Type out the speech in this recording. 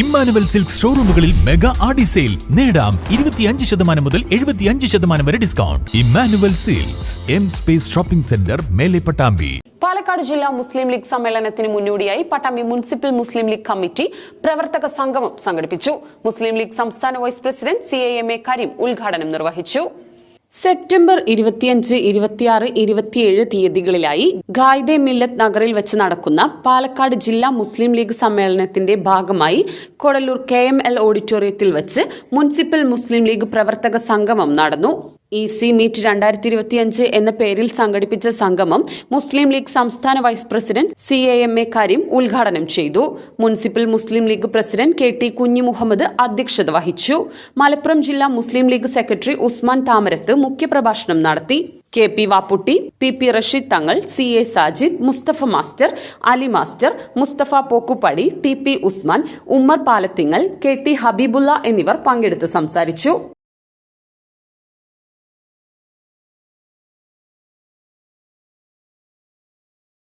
Emmanuel silk ഷോറൂമുകളിൽ mega Aadi sale. നേടാം ഇരുപത്തിയഞ്ച് ശതമാനം മുതൽ എഴുപത്തിയഞ്ച് ശതമാനം വരെ discount Emmanuel silks M space shopping centre Mele Pattambi. Palakkad ജില്ലാ മുസ്ലിം ലീഗ് സമ്മേളനത്തിന് മുന്നോടിയായി പട്ടാമ്പി മുനിസിപ്പൽ മുസ്ലിം ലീഗ് കമ്മിറ്റി പ്രവർത്തക സംഗമം സംഘടിപ്പിച്ചു. മുസ്ലിം ലീഗ് സംസ്ഥാന vice president C A M A Kareem ഉദ്ഘാടനം നിർവഹിച്ചു. സെപ്റ്റംബർ ഇരുപത്തിയഞ്ച് ഇരുപത്തിയാറ് ഇരുപത്തിയേഴ് തീയതികളിലായി ഗായ്ദെ മില്ലത്ത് നഗറിൽ വെച്ച് നടക്കുന്ന പാലക്കാട് ജില്ലാ മുസ്ലിം ലീഗ് സമ്മേളനത്തിന്റെ ഭാഗമായി കൊടലൂർ കെ എം എൽ ഓഡിറ്റോറിയത്തിൽ വെച്ച് മുനിസിപ്പൽ മുസ്ലിം ലീഗ് പ്രവർത്തക സംഗമം നടന്നു. ഇ സി മീറ്റ് രണ്ടായിരത്തി ഇരുപത്തിയഞ്ച് എന്ന പേരിൽ സംഘടിപ്പിച്ച സംഗമം മുസ്ലിം ലീഗ് സംസ്ഥാന vice president C A M A Kareem ഉദ്ഘാടനം ചെയ്തു. Municipal Muslim League president K T Kunhi Muhammad അധ്യക്ഷത വഹിച്ചു. മലപ്പുറം ജില്ലാ മുസ്ലിം ലീഗ് സെക്രട്ടറി ഉസ്മാൻ താമരത്ത് മുഖ്യപ്രഭാഷണം നടത്തി. K P Vapputty P P Rasheed Thangal C A Sajid Mustafa master Ali master Mustafa Pokkupadi T P Usman Ummer Palathingal K T Habeebulla എന്നിവർ പങ്കെടുത്ത് സംസാരിച്ചു.